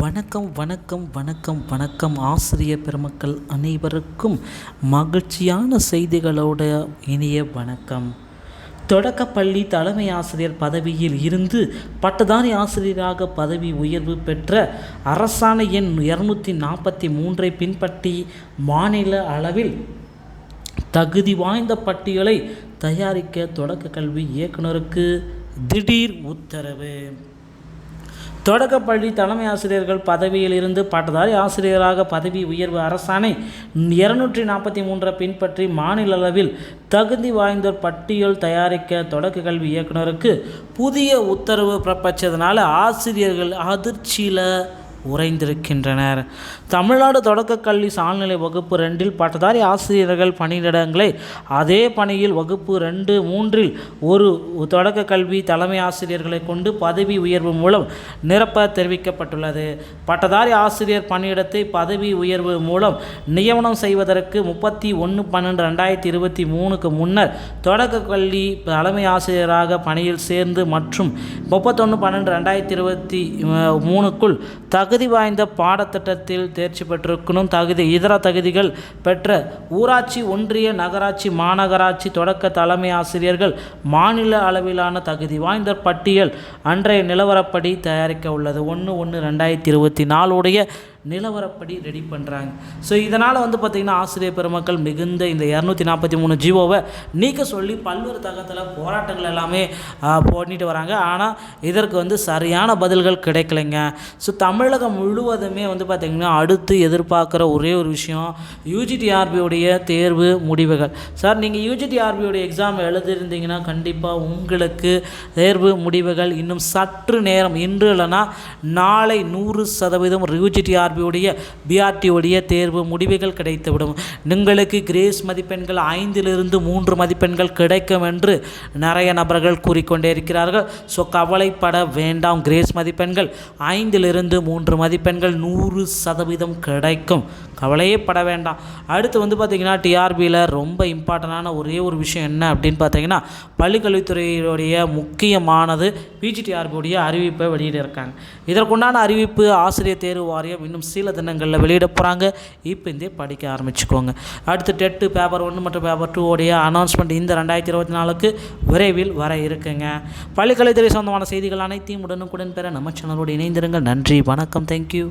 வணக்கம் வணக்கம் வணக்கம் வணக்கம். ஆசிரியர் பெருமக்கள் அனைவருக்கும் மகிழ்ச்சியான செய்திகளோட இனிய வணக்கம். தொடக்கப்பள்ளி தலைமை ஆசிரியர் பதவியில் இருந்து பட்டதாரி ஆசிரியராக பதவி உயர்வு பெற்ற அரசாணை எண் இரநூத்தி நாற்பத்தி மூன்றை பின்பற்றி மாநில அளவில் தகுதி வாய்ந்த பட்டியலை தயாரிக்க தொடக்க கல்வி இயக்குனருக்கு திடீர் உத்தரவு. தொடக்கப்பள்ளி தலைமை ஆசிரியர்கள் பதவியில் இருந்து பட்டதாரி ஆசிரியராக பதவி உயர்வு அரசாணை இருநூற்றி நாற்பத்தி மூன்றை பின்பற்றி மாநில அளவில் தகுதி வாய்ந்தோர் பட்டியல் தயாரிக்க தொடக்க கல்வி இயக்குனருக்கு புதிய உத்தரவு பிறப்பிச்சதுனால ஆசிரியர்கள் அதிர்ச்சியில் உறைந்திருக்கின்றனர். தமிழ்நாடு தொடக்கக் கல்வி சால்நிலை வகுப்பு ரெண்டில் பட்டதாரி ஆசிரியர்கள் பணியிடங்களை அதே பணியில் வகுப்பு ரெண்டு மூன்றில் ஒரு தொடக்க கல்வி தலைமை ஆசிரியர்களை கொண்டு பதவி உயர்வு மூலம் நிரப்ப தெரிவிக்கப்பட்டுள்ளது. பட்டதாரி ஆசிரியர் பணியிடத்தை பதவி உயர்வு மூலம் நியமனம் செய்வதற்கு முப்பத்தி ஒன்று பன்னெண்டு ரெண்டாயிரத்தி இருபத்தி மூணுக்கு முன்னர் தொடக்க கல்வி தலைமை ஆசிரியராக பணியில் சேர்ந்து மற்றும் முப்பத்தொன்று பன்னெண்டு ரெண்டாயிரத்தி இருபத்தி மூணுக்குள் தகுதி தகுதி வாய்ந்த பாடத்திட்டத்தில் தேர்ச்சி பெற்றிருக்கணும். தகுதி இதர தகுதிகள் பெற்ற ஊராட்சி ஒன்றிய நகராட்சி மாநகராட்சி தொடக்க தலைமை ஆசிரியர்கள் மாநில அளவிலான தகுதி வாய்ந்த பட்டியல் அன்றைய நிலவரப்படி தயாரிக்க உள்ளது. ஒன்று ஒன்று ரெண்டாயிரத்தி இருபத்தி நாலுடைய நிலவரப்படி ரெடி பண்ணுறாங்க ஸோ இதனால் வந்து பார்த்திங்கன்னா ஆசிரியர் பெருமக்கள் மிகுந்த இந்த இரநூத்தி நாற்பத்தி மூணு ஜீவோவை நீக்க சொல்லி பல்வேறு தகத்தில் போராட்டங்கள் எல்லாமே பண்ணிட்டு வராங்க. ஆனால் இதற்கு வந்து சரியான பதில்கள் கிடைக்கலைங்க. ஸோ தமிழகம் முழுவதுமே வந்து பார்த்திங்கன்னா அடுத்து எதிர்பார்க்குற ஒரே ஒரு விஷயம் யூஜிடிஆர்பியுடைய தேர்வு முடிவுகள். சார் நீங்கள் யூஜிடிஆர்பியுடைய எக்ஸாம் எழுதியிருந்தீங்கன்னா கண்டிப்பாக உங்களுக்கு தேர்வு முடிவுகள் இன்னும் சற்று நேரம் இன்று இல்லைன்னா நாளை நூறு சதவீதம் யூஜிடிஆர்பியோடைய பிஆர்டியுடைய தேர்வு முடிவுகள் கிடைத்துவிடும். உங்களுக்கு கிரேஸ் மதிப்பெண்கள் ஐந்திலிருந்து மூன்று மதிப்பெண்கள் கிடைக்கும் என்று நிறைய நபர்கள் கூறிக்கொண்டே இருக்கிறார்கள். ஸோ கவலைப்பட வேண்டாம். கிரேஸ் மதிப்பெண்கள் ஐந்திலிருந்து மூன்று மதிப்பெண்கள் நூறு சதவீதம் கிடைக்கும். கவலையே பட வேண்டாம். அடுத்து வந்து பார்த்திங்கன்னா டிஆர்பியில் ரொம்ப இம்பார்ட்டண்டான ஒரே ஒரு விஷயம் என்ன அப்படின்னு பார்த்தீங்கன்னா பள்ளிக்கல்வித்துறையுடைய முக்கியமானது பிஜிடிஆர் போர்டிய அறிவிப்பை வெளியிட இருக்காங்க இதற்குண்டான அறிவிப்பு ஆசிரியர் தேர்வு வாரியம் இன்னும் சில தினங்களில் வெளியிட போகிறாங்க இப்போ இருந்தே படிக்க ஆரம்பிச்சுக்கோங்க. அடுத்து டெட்டு பேப்பர் ஒன்று மற்றும் பேப்பர் டூ உடைய அனௌன்ஸ்மெண்ட் இந்த ரெண்டாயிரத்தி இருபத்தி நாலுக்கு விரைவில் வர இருக்குங்க. பள்ளிக்கலைத்துறை சொந்தமான செய்திகள் அனைத்தையும் உடனுக்குடன் பெற நம்ம சேனலோடு இணைந்திருங்கள். நன்றி வணக்கம் தேங்க்யூ